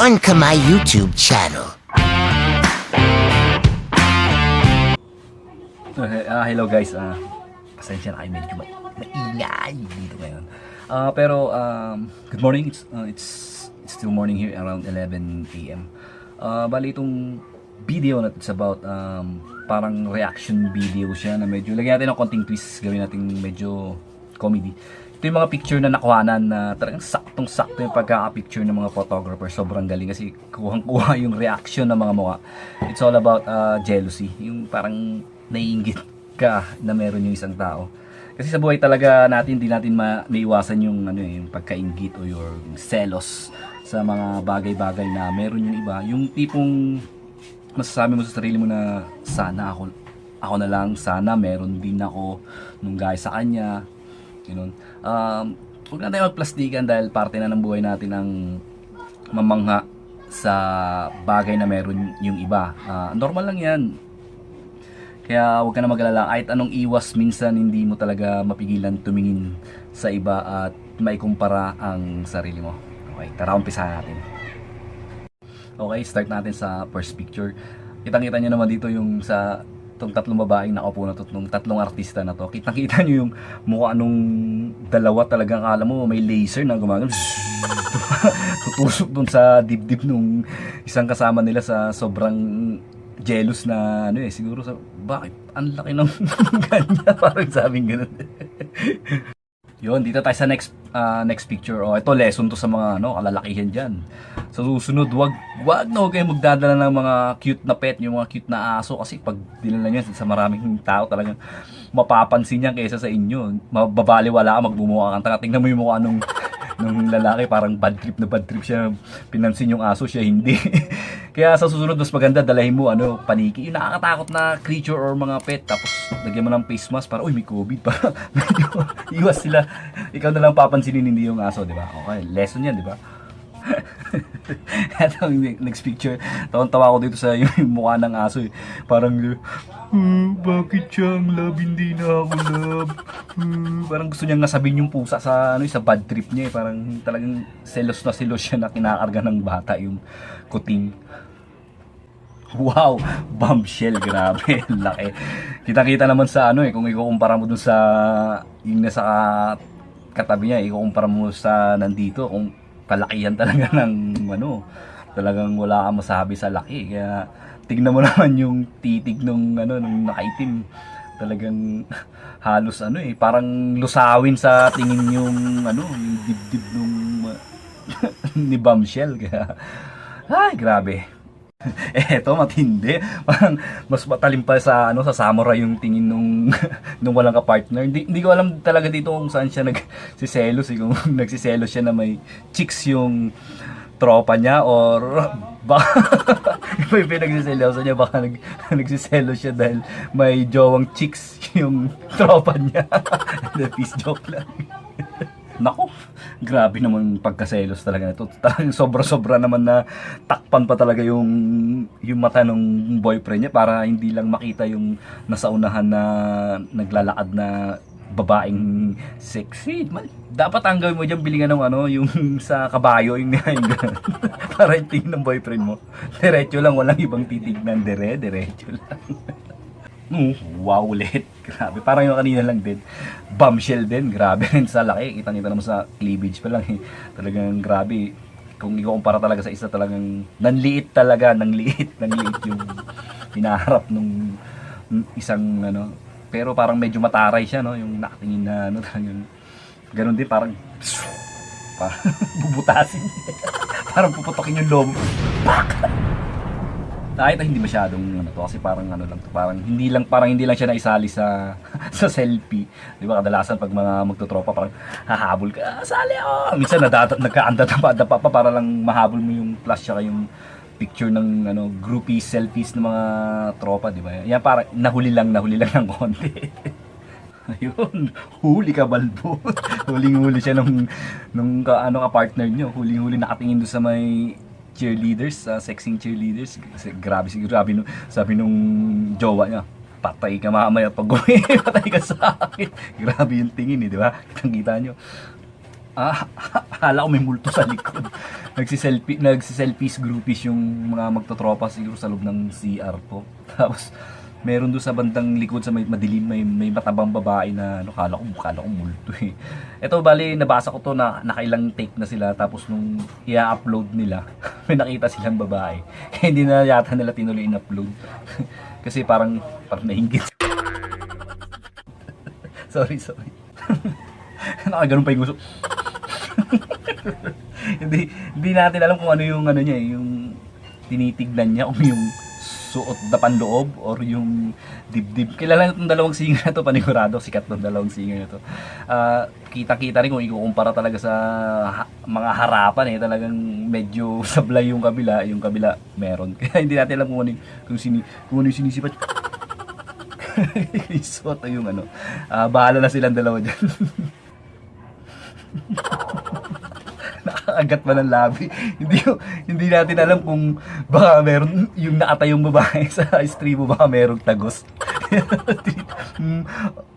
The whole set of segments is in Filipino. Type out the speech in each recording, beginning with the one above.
One ka my YouTube channel. Ah, hello guys, ah pasensya na kayo medyo ma- maingay dito ngayon. Ah, pero um, good morning. It's, uh, it's it's still morning here around 11 a.m. Ah, bali itong video na it's about um, parang reaction video siya na medyo lagyan natin ng konting twist, gawin natin medyo comedy. Ito yung mga picture na nakuhanan na talagang saktong-sakto yung pagkaka-picture ng mga photographer. Sobrang galing kasi kuhang-kuha yung reaction ng mga mukha. It's all about uh, jealousy. Yung parang naiingit ka na meron yung isang tao. Kasi sa buhay talaga natin, hindi natin ma maiwasan yung, ano, eh, yung pagkaingit o yung selos sa mga bagay-bagay na meron yung iba. Yung tipong masasabi mo sa sarili mo na sana ako ako na lang, sana meron din ako nung gaya sa kanya. Ganun. Um, huwag na tayo magplastikan dahil parte na ng buhay natin ang mamangha sa bagay na meron yung iba. Ah, normal lang yan. Kaya huwag ka na mag-alala. Kahit anong iwas, minsan hindi mo talaga mapigilan tumingin sa iba at may kumpara ang sarili mo. Okay, tara umpisahan natin. Okay, start natin sa first picture. Kitang-kita nyo naman dito yung sa itong tatlong babaeng nakaupo na to, itong tatlong artista na to. Kitang-kita nyo yung mukha nung dalawa talagang akala mo may laser na gumagano. Tutusok dun sa dibdib nung isang kasama nila sa sobrang jealous na ano eh siguro sa bakit ang laki ng kanya parang sabing ganun Yun, dito tayo sa next ah, next picture. Oh, ito lesson to sa mga ano, kalalakihan diyan. Sa susunod, wag wag na huwag kayong magdadala ng mga cute na pet, yung mga cute na aso kasi pag dinala niya sa maraming tao talagang mapapansin niya kaysa sa inyo. Mababaliwala ka, magmumukha kang tanga. Tingnan mo yung mukha nung nung lalaki parang bad trip na bad trip siya pinansin yung aso siya hindi kaya sa susunod mas maganda dalahin mo ano paniki yung nakakatakot na creature or mga pet tapos lagyan mo ng face mask para uy may covid pa medyo iwas sila ikaw na lang papansinin hindi yung aso di ba okay lesson yan di ba Ito yung next picture. Tawan-tawa ako dito sa yung mukha ng aso eh. Parang, "Hmm, bakit siya ang love? Hindi na ako love. Hmm, parang gusto niya nga sabihin yung pusa sa, ano, sa bad trip niya eh. Parang talagang selos na selos siya na kinakarga ng bata yung kuting. Wow, bombshell, grabe, laki. Kita-kita naman sa ano eh, kung ikukumpara mo dun sa yung nasa katabi niya, ikukumpara mo sa nandito, kung palakihan talaga ng ano, talagang wala kang masabi sa laki. Kaya tignan mo naman yung titig nung ano, nung nakaitim. Talagang halos ano eh, parang lusawin sa tingin yung ano, yung dibdib nung ni Bombshell. Kaya, ay, grabe. Eto, matindi. Parang mas matalim pa sa ano sa samurai yung tingin nung nung walang ka-partner. Hindi, hindi ko alam talaga dito kung saan siya nagsiselos, eh, kung nagsiselos siya na may chicks yung tropa niya or baka iba yung pinagsiselosa niya baka nag, nagsiselos siya dahil may jowang chicks yung tropa niya. The peace joke lang. Nako, grabe naman pagkaselos talaga nito. Talagang sobra-sobra naman na takpan pa talaga yung yung mata ng boyfriend niya para hindi lang makita yung nasa unahan na naglalakad na babaeng sexy. Dapat ang gawin mo diyan bilingan ng ano, yung sa kabayo, yung, yung para tingin ng boyfriend mo. Diretso lang, walang ibang titignan. Dire, diretso lang. Mm, wow ulit. Grabe. Parang yung kanina lang din. Bombshell din. Grabe rin sa laki. Kita-kita naman sa cleavage pa lang eh. Talagang grabe. Kung ikukumpara talaga sa isa talagang nanliit talaga. Nanliit. Nanliit yung pinaharap nung isang ano. Pero parang medyo mataray siya no. Yung nakatingin na ano talagang ganun din parang parang bubutasin. parang puputokin yung lomo kahit na hindi masyadong ano to kasi parang ano lang to parang hindi lang parang hindi lang siya naisali sa sa selfie di ba kadalasan pag mga magtotropa parang hahabol ka "Ah, sali ako minsan nadata nagkaanda pa pa pa para lang mahabol mo yung flash tsaka yung picture ng ano groupie selfies ng mga tropa di ba yan parang nahuli lang nahuli lang ng konti Ayun, huli ka balbo. Huling-huli siya nung nung ka, ano ka partner niyo. Huling-huli nakatingin doon sa may cheerleaders, sa sexing cheerleaders. Kasi grabe siguro, sabi nung, sabi nung jowa niya, patay ka mamaya pag uwi, patay ka sa akin. Grabe yung tingin eh, di ba? Kitang kita nyo. Ah, hala ko may multo sa likod. Nagsiselfie, nagsiselfies groupies yung mga magtotropa siguro sa loob ng CR ko. Tapos, meron doon sa bandang likod sa may madilim, may, may matabang babae na ano, kala ko, kala ko multo eh. Ito, bali, nabasa ko to na nakailang take na sila. Tapos nung i-upload nila, may nakita silang babae. Kaya hindi na yata nila tinuloy in-upload. Kasi parang, parang nahinggit. sorry, sorry. Nakaganon pa yung gusto. hindi hindi natin alam kung ano yung ano niya, eh, yung tinitignan niya kung yung suot na panloob or yung dibdib. Kilala itong dalawang singer na to, panigurado, sikat tong dalawang singer na to. Ah, kita-kita rin kung ikukumpara talaga sa ha- mga harapan eh, talagang medyo sablay yung kabila, yung kabila meron. Kaya hindi natin alam kung ano yung, kung, sini, kung ano yung sinisipat. o yung ano. Ah, bahala na silang dalawa dyan. Nakakagat pa ng labi. hindi hindi natin alam kung baka meron yung nakatayong babae sa stream mo baka merong tagos. Mm,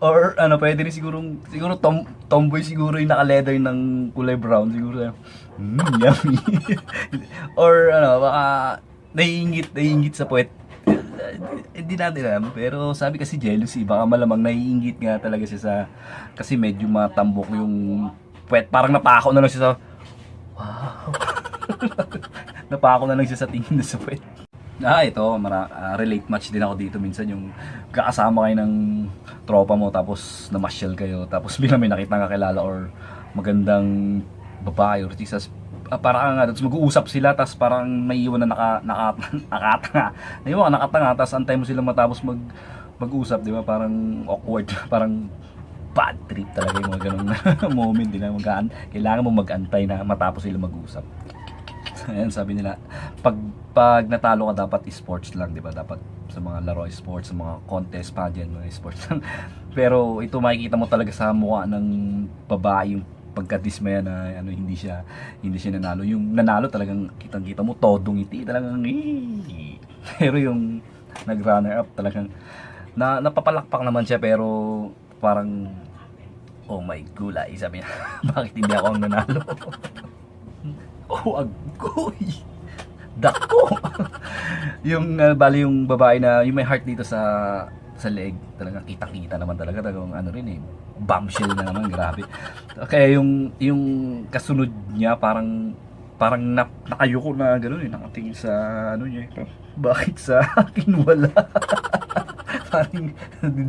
or ano pwede rin siguro siguro tom, tomboy siguro yung naka-leather ng kulay brown siguro. Mm, yummy. or ano baka naiingit naiingit sa puwet hindi natin alam, pero sabi kasi jealousy, baka malamang naiingit nga talaga siya sa, kasi medyo matambok yung puwet, parang napako na lang siya sa, wow, napako na lang siya sa tingin na sa. Ah, ito, mara, ah, relate match din ako dito minsan yung kakasama kayo ng tropa mo tapos namasyal kayo tapos biglang may nakita nga kilala or magandang babae or tisas ah, parang nga, mag-uusap sila, tapos parang may iwan na naka, naka, nakatanga. Naiwan ka nakatanga, tapos antay mo silang matapos mag, mag-usap, di ba? Parang awkward, parang bad trip talaga yung mga ganong moment, di na mag kailangan mo mag-antay na matapos sila mag-usap. Ayan, sabi nila, pag, pag natalo ka dapat sports lang, di ba? Dapat sa mga laro sports, sa mga contest, pageant, mga sports lang. Pero ito makikita mo talaga sa mukha ng babae yung pagka-dismaya na ano hindi siya hindi siya nanalo yung nanalo talagang kitang-kita mo todong ngiti talagang "Ee." pero yung nag-runner up talagang na napapalakpak naman siya pero parang oh my gulay. Sabi niya bakit hindi ako ang nanalo? Oh agoy! Dako! Yung uh, bali yung babae na yung may heart dito sa sa leg talaga kita-kita naman talaga. Talagang ano rin eh bombshell na naman grabe. Kaya yung yung kasunod niya parang parang na, nakayuko na gano'n eh. Nakatingin sa ano niya eh. bakit sa akin wala parang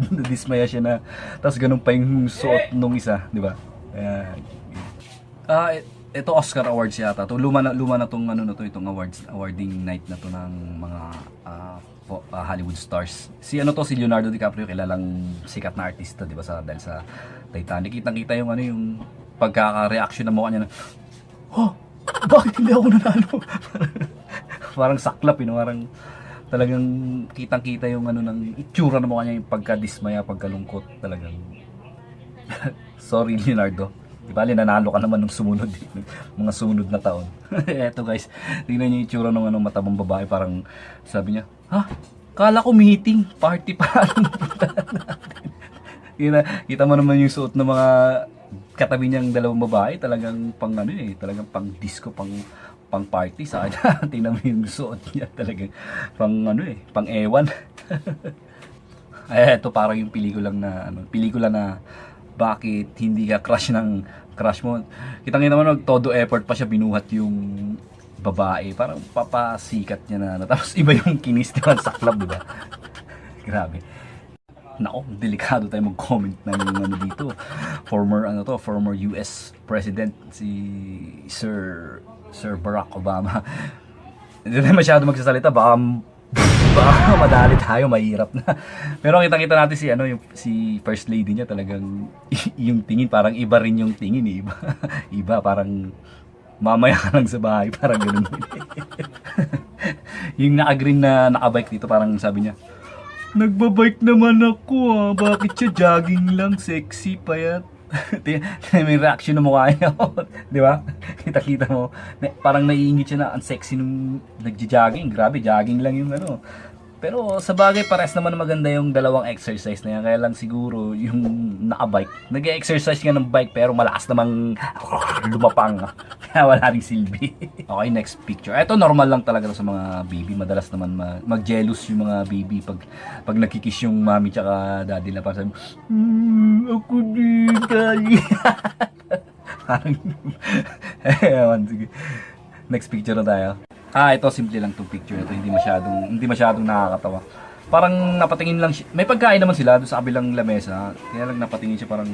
nadismaya siya na tapos ganun pa yung suot nung isa di ba? Kaya ah et- ito Oscar Awards yata to. Luma na luma na tong ano na to itong awards awarding night na to ng mga ah, po- ah, Hollywood stars. Si ano to si Leonardo DiCaprio kilalang sikat na artista di ba sa dahil sa Titanic. Kitang-kita yung ano yung pagkaka-reaction ng mukha niya na oh bakit hindi ako nanalo? Parang saklap you know, parang talagang kitang-kita yung ano ng itsura ng mukha niya yung pagka-dismaya pagkalungkot talagang. Sorry Leonardo. Di ba, nanalo ka naman nung sumunod, mga sumunod na taon. Eto guys, tingnan niyo yung itsura ng ano, matabang babae, parang sabi niya, ha? Kala ko meeting, party pa kita, kita mo naman yung suot ng mga katabi niyang dalawang babae, talagang pang ano eh, talagang pang disco, pang pang party sa kanya. Tingnan mo yung suot niya, talagang pang ano eh, pang ewan. Eh, ito parang yung pelikulang na ano, pelikula na bakit hindi ka crush ng crush mo. Kitang kita mo todo effort pa siya binuhat yung babae. Parang papasikat niya na. na. Tapos iba yung kinis naman sa club, di ba? Grabe. Nako, delikado tayo mag-comment ng ano dito. Former ano to, former US President si Sir Sir Barack Obama. Hindi tayo masyado magsasalita, baka baka madali tayo, mahirap na. Pero kitang-kita natin si ano yung si First Lady niya talagang yung tingin parang iba rin yung tingin, eh. iba. iba parang mamaya ka lang sa bahay, parang ganun. yung naka-green na nakabike dito, parang sabi niya, Nagbabike naman ako ah. Bakit siya jogging lang? Sexy yan. may reaction ng mukha niya. Di ba? Kita-kita mo. Parang naiingit siya na ang sexy nung nagja-jogging. Grabe, jogging lang yung ano. Pero sa bagay, pares naman maganda yung dalawang exercise na yan. Kaya lang siguro yung nakabike. Nag-exercise nga ng bike pero malakas namang lumapang. Kaya wala rin silbi. okay, next picture. Ito normal lang talaga sa mga baby. Madalas naman ma- mag-jealous yung mga baby pag pag nagkikiss yung mami tsaka daddy na para sabi, hmm, ako din, daddy. Parang. Next picture na tayo. Ah, ito simple lang tong picture na to. Hindi masyadong hindi masyadong nakakatawa. Parang napatingin lang siya. May pagkain naman sila doon sa kabilang lamesa. Kaya lang napatingin siya parang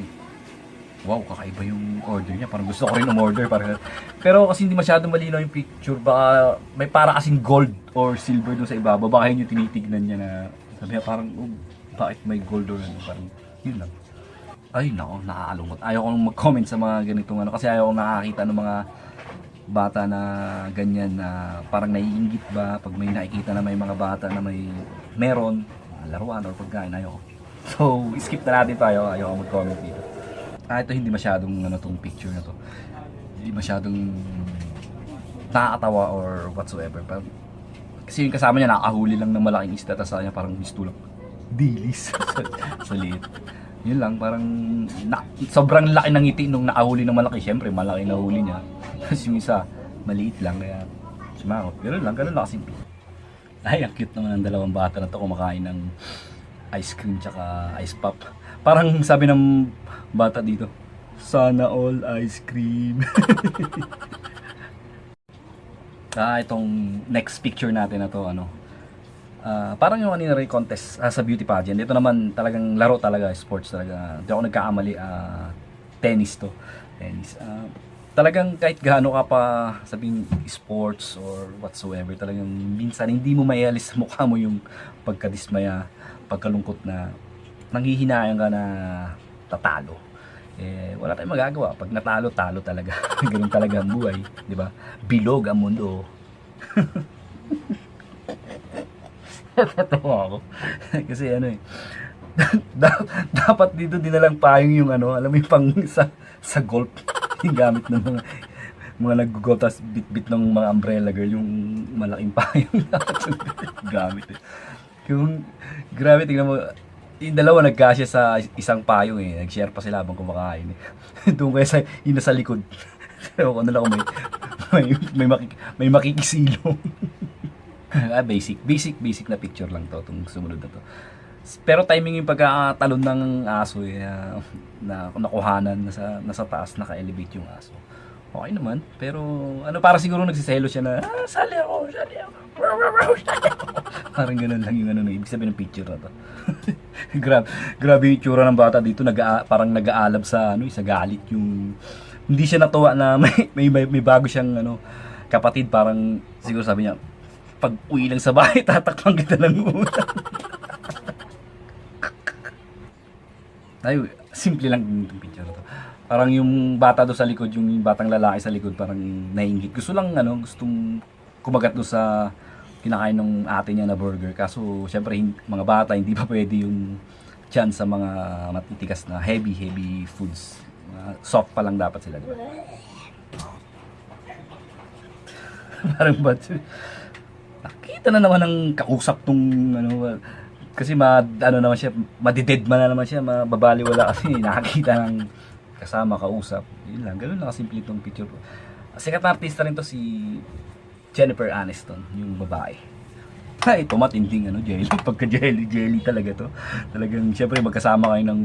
wow, kakaiba yung order niya. Parang gusto ko rin umorder. Parang, pero kasi hindi masyadong malinaw yung picture. Baka may para kasing gold or silver doon sa ibabaw. Baka yun yung tinitignan niya na sabi niya parang, oh, bakit may gold or ano. Parang, yun lang. Ay, nako, nakakalungkot. Ayaw kong mag-comment sa mga ganitong ano. Kasi ayaw kong nakakita ng mga bata na ganyan na parang naiingit ba pag may nakikita na may mga bata na may meron, laruan or pagkain, ayaw. So, skip na natin tayo. Ayaw ko mag-comment dito. Ah, ito hindi masyadong ano tong picture na to. Hindi masyadong nakakatawa or whatsoever. Parang, kasi yung kasama niya nakahuli lang ng malaking isda tapos sa kanya parang mistulak. Dilis. sa, liit. Yun lang, parang na, sobrang laki ng ngiti nung nakahuli ng malaki. Siyempre, malaki na huli niya. Tapos yung isa, maliit lang. Kaya sumangot. Ganun lang, ganun lang kasimple. Ay, ang cute naman ng dalawang bata na to kumakain ng ice cream tsaka ice pop. Parang sabi ng bata dito, sana all ice cream. ah, itong next picture natin na to, ano, Ah, parang yung kanina rin contest ah, sa beauty pageant. Ito naman talagang laro talaga, sports talaga. Hindi ako nagkakamali, ah, tennis to. Tennis. Ah, talagang kahit gaano ka pa sabing sports or whatsoever, talagang minsan hindi mo maialis sa mukha mo yung pagkadismaya, pagkalungkot na nanghihinayang ka na tatalo. Eh, wala tayong magagawa. Pag natalo, talo talaga. Ganun talaga ang buhay. Di ba? Bilog ang mundo. Natatawa ako. Kasi ano eh. da- dapat dito dinalang payong yung ano, alam mo yung pang sa, sa golf. Yung gamit ng mga mga nag-golf tas bit-bit ng mga umbrella girl yung malaking payong yung gamit eh. Yung grabe tingnan mo yung dalawa nagkasya sa isang payong eh. Nag-share pa sila habang kumakain eh. Doon kaya sa yun na sa likod. Ewan ko na lang may may may, makik, may makikisilong. ah, basic. Basic, basic na picture lang to, itong sumunod na to. Pero timing yung pagkakatalon ng aso eh, ah, na nakuhanan, nasa, nasa taas, naka-elevate yung aso. Okay naman, pero ano para siguro nagsiselo siya na, ah, sali ako, sali ako. Parang ganun lang yung ano, ibig sabihin ng picture na to. grabe, grabe yung itsura ng bata dito, nag parang nag-aalab sa, ano, eh, sa galit yung, hindi siya natuwa na may, may, may, bago siyang, ano, kapatid, parang siguro sabi niya, pag uwi lang sa bahay, tatakpan kita ng utang. Ay, simple lang yung picture na to. Parang yung bata do sa likod, yung batang lalaki sa likod, parang nainggit. Gusto lang, ano, gustong kumagat do sa kinakain ng ate niya na burger. Kaso, syempre, mga bata, hindi pa pwede yung chance sa mga matitikas na heavy, heavy foods. Soft pa lang dapat sila, di ba? parang ba't nakita na naman ng kausap tong ano kasi ma ano naman siya madided man na naman siya mababali wala kasi nakakita ng kasama kausap. Yun lang ganun lang kasimple itong picture ko. Sikat na artista rin to si Jennifer Aniston yung babae. Ha ito matinding ano jelly. Pagka jelly jelly talaga to. Talagang syempre magkasama kayo ng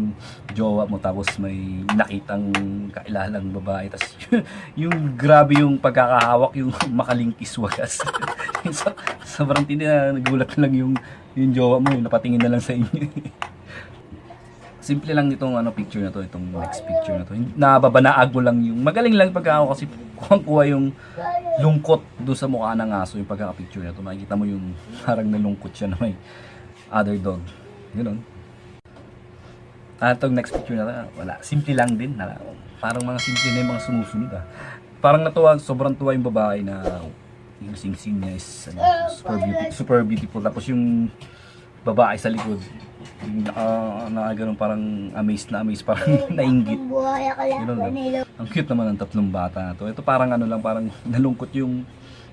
jowa mo tapos may nakitang kailalang babae. Tapos yung grabe yung pagkakahawak yung makalingkis wagas so, sobrang tindi na nagulat na lang yung yung jowa mo yung napatingin na lang sa inyo. Simple lang itong ano picture na to itong next picture na to. Nababanaag mo lang yung magaling lang pagka ako kasi kuha yung lungkot do sa mukha ng aso yung pagkaka-picture na to. Makikita mo yung parang nalungkot siya na may other dog. Ganoon ah itong next picture na to, wala. Simple lang din parang mga simple na yung mga sumusunod ah. Parang natuwa sobrang tuwa yung babae na yung sing-sing niya is ano, super, beauty, super beautiful. Tapos yung babae sa likod yung naka, naka ganun parang amazed na amazed parang nainggit. Ganun ang cute naman ng tatlong bata na to. Ito parang ano lang, parang nalungkot yung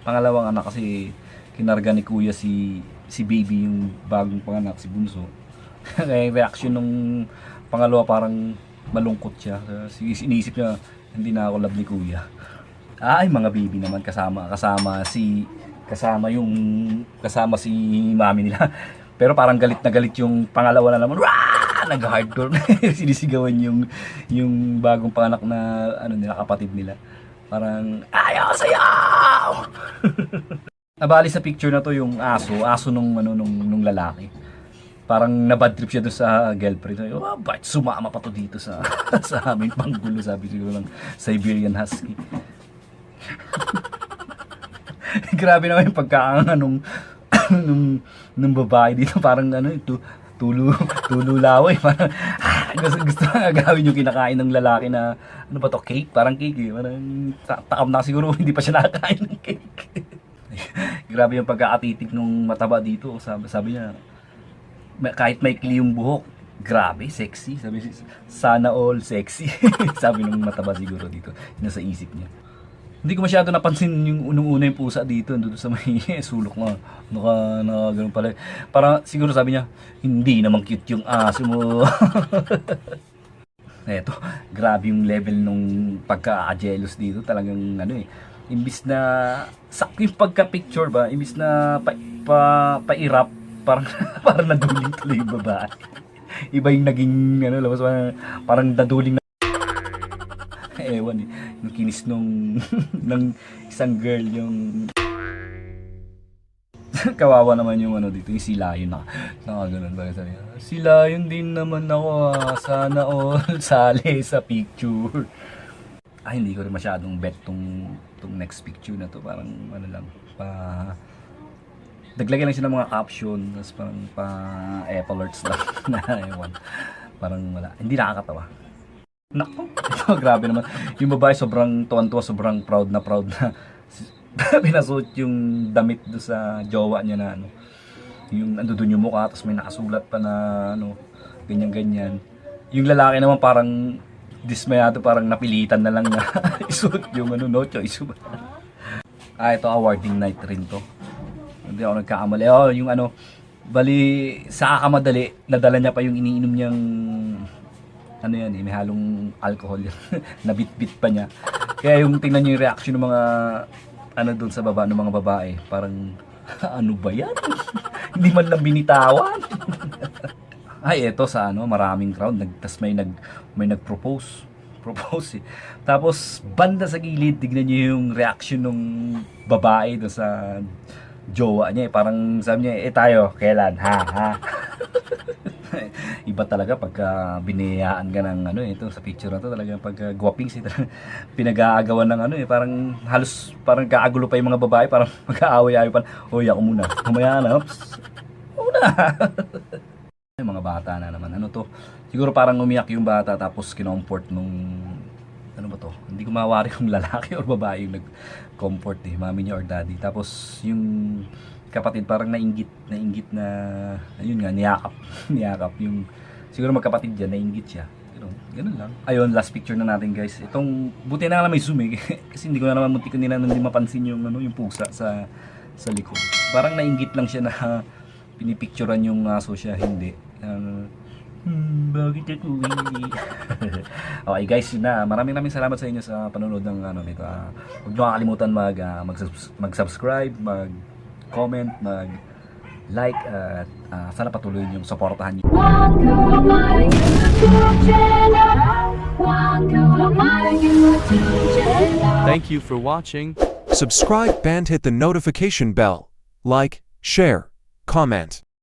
pangalawang anak kasi kinarga ni kuya si si baby yung bagong panganak si bunso. Kaya reaction nung pangalawa parang malungkot siya. Kasi iniisip niya hindi na ako love ni kuya ay mga baby naman kasama kasama si kasama yung kasama si mami nila pero parang galit na galit yung pangalawa na naman Wah! nag-hardcore sinisigawan yung yung bagong panganak na ano nila kapatid nila parang ayaw sayaw Nabali sa picture na to yung aso, aso nung ano nung, nung lalaki. Parang nabad trip siya doon sa girlfriend. Sabi, oh, bakit sumama pa to dito sa sa aming panggulo, sabi siguro ng Siberian Husky. Grabe naman yung pagkaanga nung, nung, nung babae dito. Parang ano, ito, tulo, tulo laway. Parang, ah, gusto, gusto na gawin yung kinakain ng lalaki na, ano ba to, cake? Parang cake eh. Parang, ta- takam na siguro, hindi pa siya nakakain ng cake. Grabe yung pagkakatitig nung mataba dito. Sabi, sabi niya, kahit may yung buhok, grabe, sexy. Sabi sana all sexy. sabi nung mataba siguro dito. Nasa isip niya. Hindi ko masyado napansin yung unang-una yung pusa dito, doon sa may sulok na, naka, naka ganun pala. Para siguro sabi niya, hindi naman cute yung aso mo. Eto, grabe yung level nung pagka-jealous dito. Talagang ano eh, imbis na sakto yung pagka-picture ba, imbis na pa, pa, pa-irap, parang, parang naduling tuloy yung babae. Iba yung naging, ano, labas parang, parang naduling na ewan eh, yung kinis nung, ng isang girl yung kawawa naman yung ano dito, yung si Lion na. Nakaganon ba sabi niya, si Lion din naman ako ah, sana all sali sa picture. Ay hindi ko rin masyadong bet tong, tong next picture na to. Parang ano lang pa naglagay lang siya ng mga caption tapos parang pa Apple alerts lang na ewan. Parang wala. Hindi nakakatawa Nako, grabe naman. Yung babae sobrang tuwan-tuwa, sobrang proud na proud na pinasuot yung damit do sa jowa niya na ano. Yung ando yung mukha, tapos may nakasulat pa na ano, ganyan-ganyan. Yung lalaki naman parang dismayado, parang napilitan na lang na isuot yung ano, no choice. ah, ito awarding night rin to. Hindi ako nagkakamali. Oh, yung ano, bali sa kakamadali, nadala niya pa yung iniinom niyang ano yan eh, may halong alcohol yun. Nabitbit pa niya. Kaya yung tingnan niyo yung reaction ng mga ano doon sa baba ng mga babae, parang ano ba yan? Hindi man lang binitawan. Ay, eto sa ano, maraming crowd, nag tas may nag may nag-propose. Propose eh. Tapos banda sa gilid, tignan niyo yung reaction ng babae doon sa jowa niya eh. Parang sabi niya, eh tayo, kailan? Ha? Ha? iba talaga pagka biniyaan ka ng ano eh, ito sa picture na to talaga pagka guwaping si pinag-aagawan ng ano eh parang halos parang kaagulo pa yung mga babae parang mag-aaway-aaway pa. Hoy ako muna. Mamaya na Oops. muna. Yung mga bata na naman ano to? Siguro parang umiyak yung bata tapos kinomfort nung ano ba to? Hindi ko mawari kung lalaki or babae yung nag-comfort eh mami niya or daddy. Tapos yung kapatid parang nainggit nainggit na ayun nga niyakap niyakap yung siguro magkapatid diyan nainggit siya Ganun, ganun lang. Ayun, last picture na natin guys. Itong, buti na lang may zoom eh. Kasi hindi ko na naman muntik ko nila hindi mapansin yung, ano, yung pusa sa, sa likod. Parang nainggit lang siya na pinipicturean yung aso siya, hindi. Uh, hmm, bakit ako hindi? okay guys, yun na. Maraming maraming salamat sa inyo sa panonood ng ano nito. Uh, huwag niyo kakalimutan mag, uh, mag-subs- mag-subscribe, mag-comment, mag-like at uh, sana patuloy niyong supportahan channel. Thank you for watching. Subscribe and hit the notification bell. Like, share, comment.